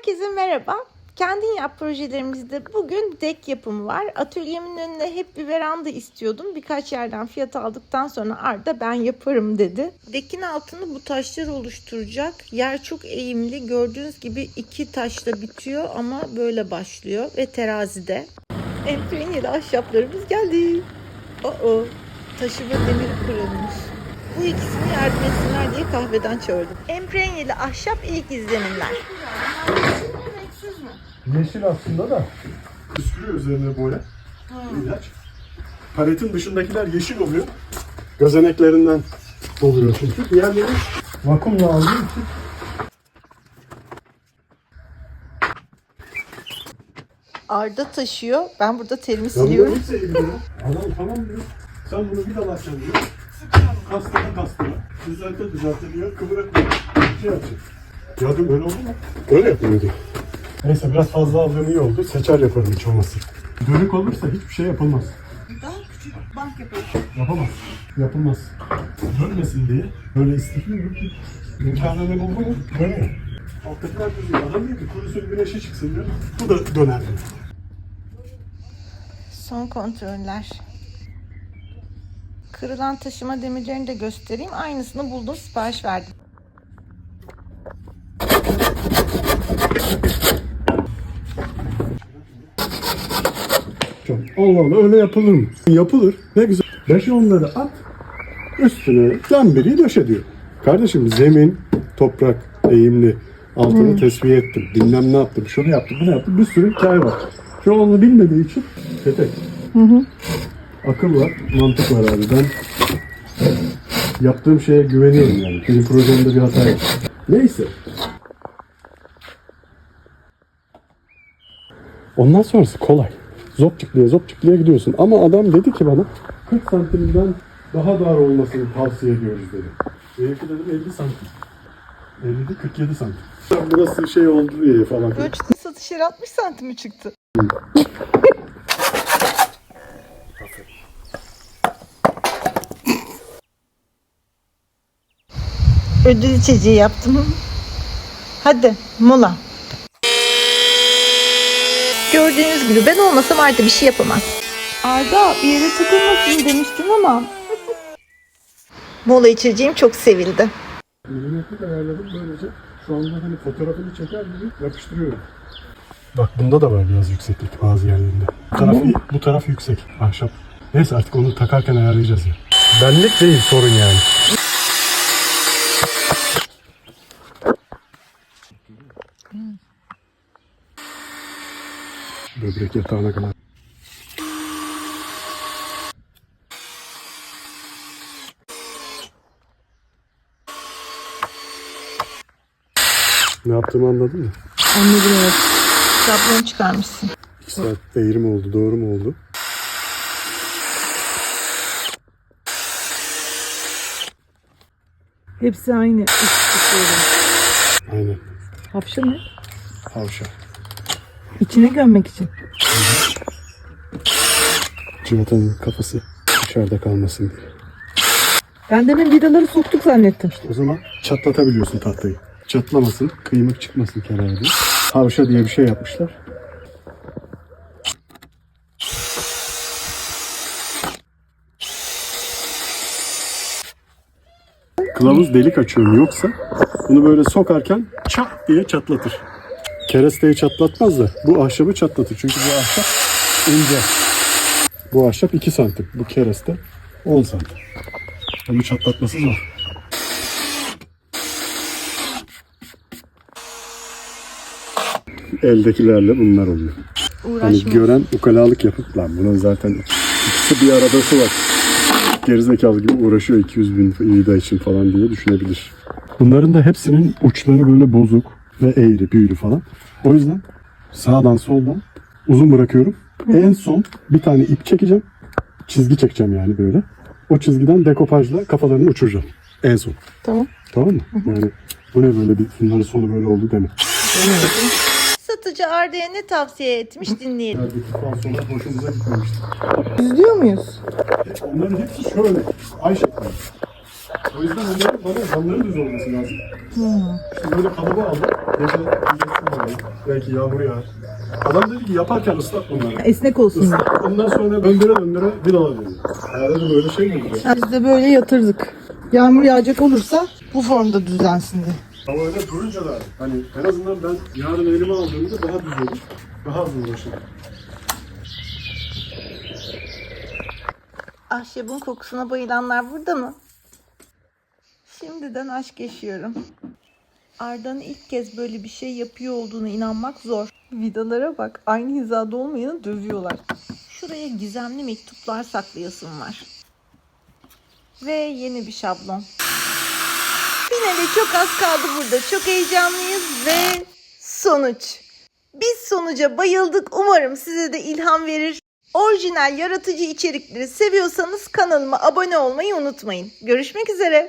Herkese merhaba. Kendin yap projelerimizde bugün dek yapımı var. Atölyemin önüne hep bir veranda istiyordum. Birkaç yerden fiyat aldıktan sonra Arda ben yaparım dedi. Dekin altını bu taşlar oluşturacak. Yer çok eğimli. Gördüğünüz gibi iki taşla bitiyor ama böyle başlıyor ve terazide. Emprenyeli ahşaplarımız geldi. Oo, taşı ve demir kırılmış. Bu ikisini yardım etsinler diye kahveden çağırdım. Emprenyeli ahşap ilk izlenimler. Yeşil aslında da. Püskürüyor üzerine boya. İlaç. Paletin dışındakiler yeşil oluyor. Gözeneklerinden oluyor çünkü. Diğerleri vakumla aldığı için Arda taşıyor. Ben burada terimi siliyorum. Adam tamam diyor. Sen bunu bir dalacaksın diyor. Kastana kastana. Düzelte düzelte diyor. Kıvıra kıvıra. Şey yapacak. Ya diyorum öyle oldu mu? Öyle yapıyor diyor. Neyse biraz fazla aldığım iyi oldu. Seçer yaparım hiç olmazsa. Dönük olursa hiçbir şey yapılmaz. Daha küçük bank yapalım. Yapamaz. Yapılmaz. Dönmesin diye böyle istifliyorum ki imkanını buldu mu dönüyor. Alttakiler düzüyor. Adam diyor ki kurusun güneşe çıksın diyor. Bu da döner diyor. Son kontroller. Kırılan taşıma demirlerini de göstereyim. Aynısını buldum, sipariş verdim. Allah Allah öyle yapılır mı? Yapılır. Ne güzel. Beş onları at. Üstüne lambiri döşe diyor. Kardeşim zemin, toprak, eğimli. Altını tesviye ettim. Bilmem ne yaptım. Şunu yaptım, bunu yaptım. Bir sürü hikaye var. Şu onu bilmediği için petek. Akıl var, mantık var abi. Ben yaptığım şeye güveniyorum yani. Benim projemde bir hata yok. Neyse. Ondan sonrası kolay. Zopçukluya zopçukluya gidiyorsun. Ama adam dedi ki bana 40 santimden daha dar olmasını tavsiye ediyoruz dedi. Benimki dedim 50 santim. 50 de 47 santim. Burası şey oldu diye falan. Ölçtü satış yeri 60 santim mi çıktı? Ödül içeceği yaptım. Hadi mola. Gördüğünüz gibi ben olmasam Arda bir şey yapamaz. Arda bir yere takılmasın demiştin ama. mola içeceğim çok sevildi. Milimetrik ayarladım böylece şu anda hani fotoğrafını çeker gibi yapıştırıyorum. Bak bunda da var biraz yükseklik bazı yerlerinde. Bu taraf, bu taraf yüksek ahşap. Neyse artık onu takarken ayarlayacağız ya. Benlik değil sorun yani. Böbrek yatağına kadar. Ne yaptığımı anladın mı? Anladım evet. Şablon çıkarmışsın. 2 saat eğri mi oldu, doğru mu oldu? Hepsi aynı. Üst. Aynen. Hapşa ne? Havşa. İçine gömmek için. Civatanın kafası dışarıda kalmasın diye. Ben demin vidaları soktuk zannettim. O zaman çatlatabiliyorsun tahtayı. Çatlamasın, kıymık çıkmasın kenara diye. Havşa diye bir şey yapmışlar. Kılavuz delik açıyorum yoksa bunu böyle sokarken çat diye çatlatır. Keresteyi çatlatmaz da bu ahşabı çatlatır. Çünkü bu ahşap ince. Bu ahşap 2 santim. Bu kereste 10 santim. Onu çatlatması zor. eldekilerle bunlar oluyor. Hani Uğraşma. gören ukalalık yapıp lan bunun zaten ikisi bir aradası var. Gerizekalı gibi uğraşıyor 200 bin vida için falan diye düşünebilir. Bunların da hepsinin uçları böyle bozuk ve eğri, büyülü falan. O yüzden sağdan soldan uzun bırakıyorum. En son bir tane ip çekeceğim. Çizgi çekeceğim yani böyle. O çizgiden dekopajla kafalarını uçuracağım. En son. Tamam. Tamam mı? Yani bu ne böyle bir bunların sonu böyle oldu deme. Satıcı Arda'ya ne tavsiye etmiş dinleyelim. Hoşumuza gitmemişti. İzliyor muyuz? Onların hepsi şöyle. Ay şeklinde. O yüzden onların bana yanları düz olması lazım. İşte böyle kalıbı aldım. Gece. Belki yağmur yağar. Adam dedi ki yaparken ıslat bunları. Esnek olsun. Islat. Ondan sonra döndüre döndüre vidalar veriyor. Ya dedim böyle şey mi olur? Biz de böyle yatırdık. Yağmur yağacak olursa bu formda düzlensin diye. Ama öyle durunca da hani en azından ben yarın elime aldığımda daha düz olur. Daha az uğraşırım. Ahşabın kokusuna bayılanlar burada mı? Şimdiden aşk yaşıyorum. Arda'nın ilk kez böyle bir şey yapıyor olduğuna inanmak zor. Vidalara bak aynı hizada olmayanı dövüyorlar. Şuraya gizemli mektuplar saklayasım var. Ve yeni bir şablon. Finale çok az kaldı burada. Çok heyecanlıyız ve sonuç. Biz sonuca bayıldık. Umarım size de ilham verir. Orijinal yaratıcı içerikleri seviyorsanız kanalıma abone olmayı unutmayın. Görüşmek üzere.